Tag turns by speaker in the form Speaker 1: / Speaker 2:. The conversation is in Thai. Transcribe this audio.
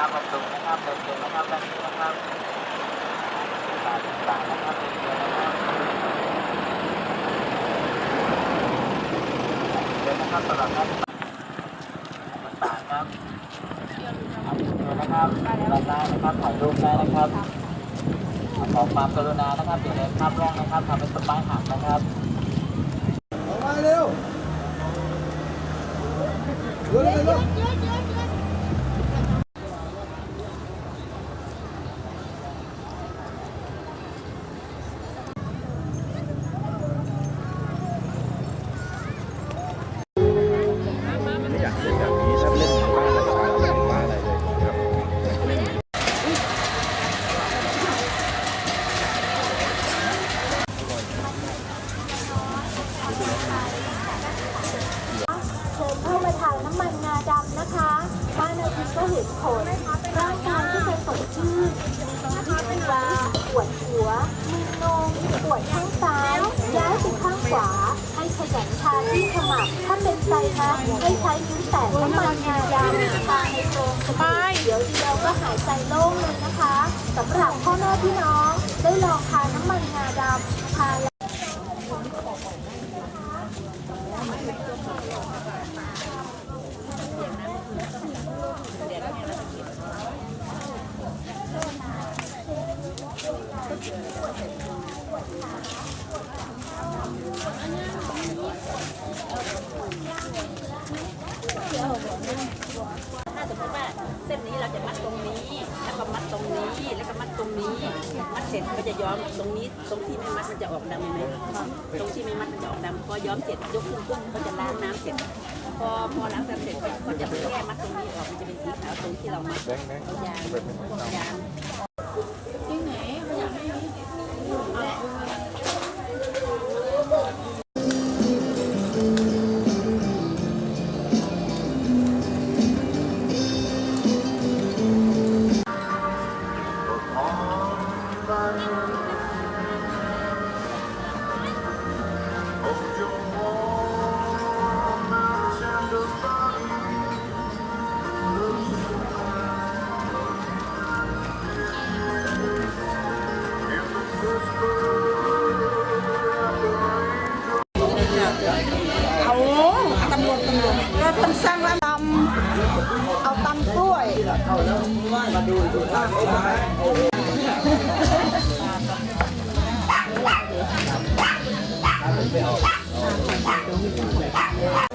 Speaker 1: ครับบำรุงนะครับเติมเต็มนะครับด้านนี้นะครับบาทบาทนะครับเติมเต็มนะครับเดินนะครับตลอดครับบาทครับนะครับด้านหน้านะครับ
Speaker 2: ถ่ายรูปได้นะครับขอควา
Speaker 3: มกรุณานะครับอย่าเดินข้าพร่องนะครับทำเป็นสปายหักนะ
Speaker 4: ครับออกมาเร็วเร็วเร็ว นะคะบ้านอาทิตย์ก็เห็นผลร่างกายก็จะสดชื่นที่ตัวปวดหัวมึนงงปวดข้างซ้ายย้ายไปข้างขวา ให้ขยันทาที่ขมับถ้าเป็นไซนัสให้ใช้นิ้วแตะน้ำมันงาดำทาในโพรงจมูกเดี๋ยวเดียวก็หายใจโล่งเลยนะคะสำหรับพ่อแม่พี่น้องได้ลองทาน้ำมันงาดำทาแล้ว
Speaker 5: ถ้าสมมติว่าเส้นนี้เราจะมัดตรงนี้ แล้วก็มัดตรงนี้ แล้วก็มัดตรงนี้ มัด เสร็จก็จะย้อมตรงนี้ตรงที่ไม่มัดมันจะออกดำเห็นไหมตรงที่ไม่มัดมันจะออกดำพอย้อมเสร็จยกขึ้นปุ๊บก็จะล้างน้ำเสร็จ พอพอล้างน้ำเสร็จก็จะแก้มัดตรงนี้ออกมันจะเป็นสีขาวตรงที่เรามัดเอายางยาง
Speaker 6: เอาตำกล้วย
Speaker 2: 不要啦不要啦